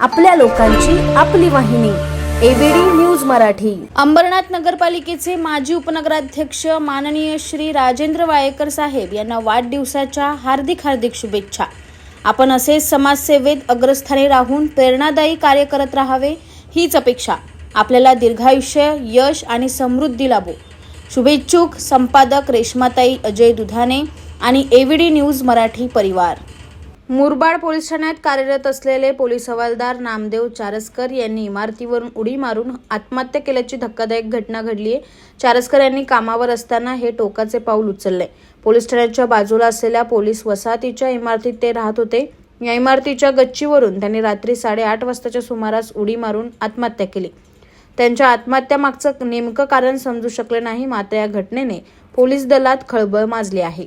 आपल्या लोकांची आपली वाहिनी एबीडी न्यूज मराठी. अंबरनाथ नगरपालिकेचे माजी उपनगराध्यक्ष माननीय श्री राजेंद्र वायेकर साहेब यांना वाढदिवसाच्या हार्दिक हार्दिक शुभेच्छा. आपण असे समाजसेवेत अग्रस्थानी राहून प्रेरणादायी कार्य करत राहावे हीच अपेक्षा. आपल्याला दीर्घायुष्य यश आणि समृद्धी लाभो. शुभेच्छुक संपादक रेश्माताई अजय दुधाने आणि एव्हीडी न्यूज मराठी परिवार. मुरबाड पोलीस ठाण्यात कार्यरत असलेले पोलीस हवालदार नामदेव चारसकर यांनी इमारतीवरून उडी मारून आत्महत्या केल्याची धक्कादायक घटना घडली आहे. चारसकर यांनी कामावर असताना हे टोकाचे पाऊल उचलले. पोलीस ठाण्याच्या बाजूला असलेल्या पोलीस वसाहतीच्या इमारतीत ते राहत होते. या इमारतीच्या गच्चीवरून त्यांनी रात्री साडेआठ वाजताच्या सुमारास उडी मारून आत्महत्या केली. त्यांच्या आत्महत्यामागचं नेमकं कारण समजू शकले नाही मात्र या घटनेने पोलीस दलात खळबळ माजली आहे.